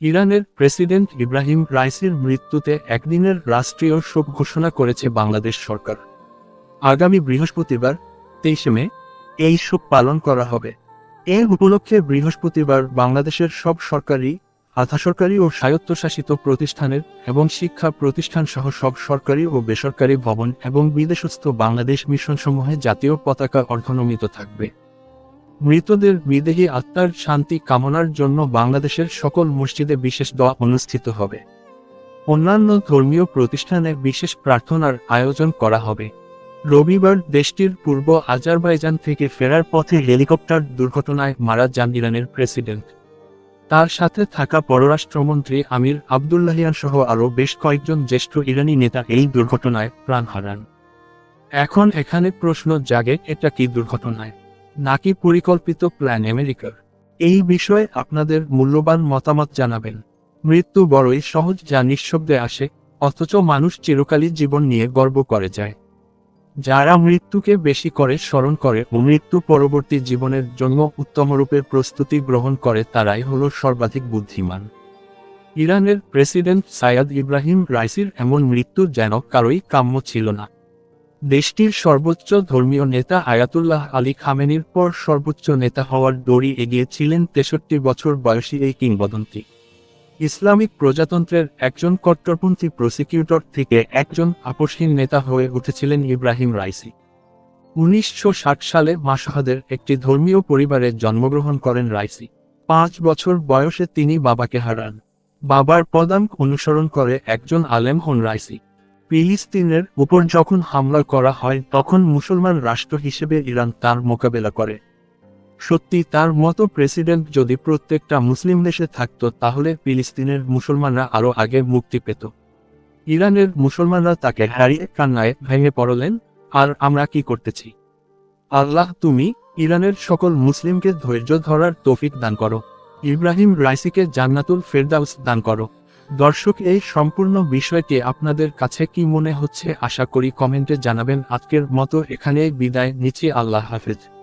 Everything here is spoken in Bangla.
ইরানের প্রেসিডেন্ট ইব্রাহিম রাইসির মৃত্যুতে একদিনের রাষ্ট্রীয় শোক ঘোষণা করেছে বাংলাদেশ সরকার। আগামী বৃহস্পতিবার, তেইশে মে, এই শোক পালন করা হবে। এ উপলক্ষে বৃহস্পতিবার বাংলাদেশের সব সরকারি আধা সরকারি ও স্বায়ত্তশাসিত প্রতিষ্ঠানের এবং শিক্ষা প্রতিষ্ঠান সহ সব সরকারি ও বেসরকারি ভবন এবং বিদেশস্থ বাংলাদেশ মিশনসমূহে জাতীয় পতাকা অর্ধনমিত থাকবে। মৃতদের বিদেহী আত্মার শান্তি কামনার জন্য বাংলাদেশের সকল মসজিদে বিশেষ দোয়া অনুষ্ঠিত হবে। অন্যান্য ধর্মীয় প্রতিষ্ঠানে বিশেষ প্রার্থনার আয়োজন করা হবে। রবিবার দেশটির পূর্ব আজারবাইজান থেকে ফেরার পথে হেলিকপ্টার দুর্ঘটনায় মারা যান ইরানের প্রেসিডেন্ট। তার সাথে থাকা পররাষ্ট্রমন্ত্রী আমির আবদুল্লাহিয়ান সহ আরও বেশ কয়েকজন জ্যেষ্ঠ ইরানি নেতা এই দুর্ঘটনায় প্রাণ হারান। এখন এখানে প্রশ্ন জাগে, এটা কি দুর্ঘটনায়? নাকি পরিকল্পিত প্ল্যান আমেরিকার? এই বিষয়ে আপনাদের মূল্যবান মতামত জানাবেন। মৃত্যু বড়ই সহজ যা নিঃশব্দে আসে, অথচ মানুষ চিরকালই জীবন নিয়ে গর্ব করে যায়। যারা মৃত্যুকে বেশি করে স্মরণ করে ও মৃত্যু পরবর্তী জীবনের জন্য উত্তমরূপে প্রস্তুতি গ্রহণ করে তারাই হল সর্বাধিক বুদ্ধিমান। ইরানের প্রেসিডেন্ট সায়াদ ইব্রাহিম রাইসির এমন মৃত্যু যেন কারোই কাম্য ছিল না। দেশটির সর্বোচ্চ ধর্মীয় নেতা আয়াতুল্লাহ আলী খামেনির পর সর্বোচ্চ নেতা হওয়ার দড়ি এগিয়েছিলেন তেষট্টি বছর বয়সী এই কিংবদন্তি। ইসলামিক প্রজাতন্ত্রের একজন কট্টরপন্থী প্রসিকিউটর থেকে একজন আপসহীন নেতা হয়ে উঠেছিলেন ইব্রাহিম রাইসি। উনিশশো ষাট সালে মাসাহাদের একটি ধর্মীয় পরিবারে জন্মগ্রহণ করেন রাইসি। পাঁচ বছর বয়সে তিনি বাবাকে হারান। বাবার পদাঙ্ক অনুসরণ করে একজন আলেম হন রাইসি। ফিলিস্তিনের উপর যখন হামলা করা হয়, তখন মুসলমান রাষ্ট্র হিসেবে ইরান তার মোকাবেলা করে। সত্যি, তার মতো প্রেসিডেন্ট যদি প্রত্যেকটা মুসলিম দেশে থাকতো, তাহলে ফিলিস্তিনের মুসলমানরা আরও আগে মুক্তি পেত। ইরানের মুসলমানরা তাকে হারিয়ে কান্নায় ভেঙে পড়লেন, আর আমরা কি করতেছি? আল্লাহ, তুমি ইরানের সকল মুসলিমকে ধৈর্য ধরার তৌফিক দান করো। ইব্রাহিম রাইসিকে জান্নাতুল ফেরদাউস দান করো। দর্শক, এই সম্পূর্ণ বিষয়টি আপনাদের কাছে কি মনে হচ্ছে আশা করি কমেন্টে জানাবেন। আজকের মতো এখানেই বিদায়, নিচে আল্লাহ হাফেজ।